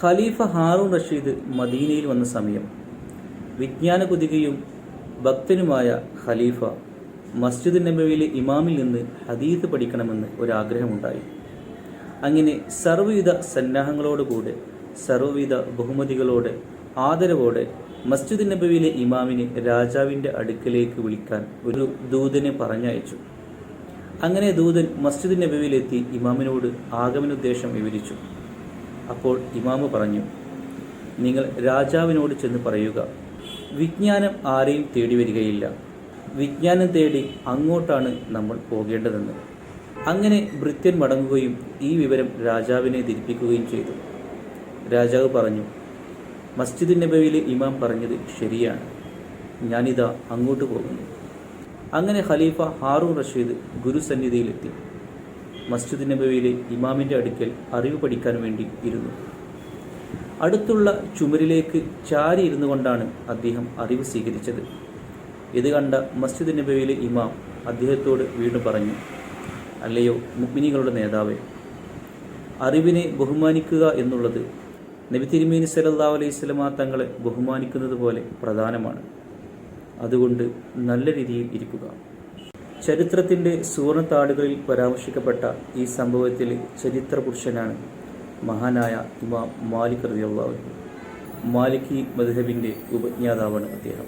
ഖലീഫ ഹാറൂൺ റഷീദ് മദീനയിൽ വന്ന സമയം. വിജ്ഞാന കുതികയും ഭക്തനുമായ ഖലീഫ മസ്ജിദ് നബവിയിലെ ഇമാമിൽ നിന്ന് ഹദീദ് പഠിക്കണമെന്ന് ഒരാഗ്രഹമുണ്ടായി. അങ്ങനെ സർവവിധ സന്നാഹങ്ങളോടുകൂടെ സർവവിധ ബഹുമതികളോടെ ആദരവോടെ മസ്ജിദ് നബവിയിലെ ഇമാമിനെ രാജാവിന്റെ അടുക്കലേക്ക് വിളിക്കാൻ ഒരു ദൂതനെ പറഞ്ഞയച്ചു. അങ്ങനെ ദൂതൻ മസ്ജിദ് നബവിയിലെത്തി ഇമാമിനോട് ആഗമനോദ്ദേശം വിവരിച്ചു. അപ്പോൾ ഇമാമ് പറഞ്ഞു നിങ്ങൾ രാജാവിനോട് ചെന്ന് പറയുക വിജ്ഞാനം ആരെയും തേടി വരികയില്ല. വിജ്ഞാനം തേടി അങ്ങോട്ടാണ് നമ്മൾ പോകേണ്ടതെന്ന്. അങ്ങനെ ഭൃത്യൻ മടങ്ങുകയും ഈ വിവരം രാജാവിനെ ധരിപ്പിക്കുകയും ചെയ്തു. രാജാവ് പറഞ്ഞു മസ്ജിദ് നബവിയിലെ ഇമാം പറഞ്ഞത് ശരിയാണ്. ഞാനിതാ അങ്ങോട്ട് പോകുന്നു. അങ്ങനെ ഖലീഫ ഹാറൂൺ റഷീദ് ഗുരുസന്നിധിയിലെത്തി. മസ്ജിദ് നബവിയിലെ ഇമാമിന്റെ അടുക്കൽ അറിവ് പഠിക്കാൻ വേണ്ടി ഇരുന്നു. അടുത്തുള്ള ചുമരിലേക്ക് ചാരി ഇരുന്നു കൊണ്ടാണ് അദ്ദേഹം അറിവ് സ്വീകരിച്ചത്. ഇത് കണ്ട മസ്ജിദ് നബവിയിലെ ഇമാം അദ്ദേഹത്തോട് വീണ്ടും പറഞ്ഞു അല്ലയോ മുഗ്മിനികളുടെ നേതാവേ അറിവിനെ ബഹുമാനിക്കുക എന്നുള്ളത് നബി തിരുമേനി സലല്ലാ അലൈഹി സ്വലമ തങ്ങളെ ബഹുമാനിക്കുന്നത് പോലെ പ്രധാനമാണ്. അതുകൊണ്ട് നല്ല രീതിയിൽ ഇരിക്കുക. ചരിത്രത്തിന്റെ സുവർണത്താടുകളിൽ പരാമർശിക്കപ്പെട്ട ഈ സംഭവത്തിൽ ചരിത്ര പുരുഷനാണ് മഹാനായ ഇമാം മാലിക് അൻഹു. മാലിക്കി മദ്ഹബിന്റെ ഉപജ്ഞാതാവാണ് അദ്ദേഹം.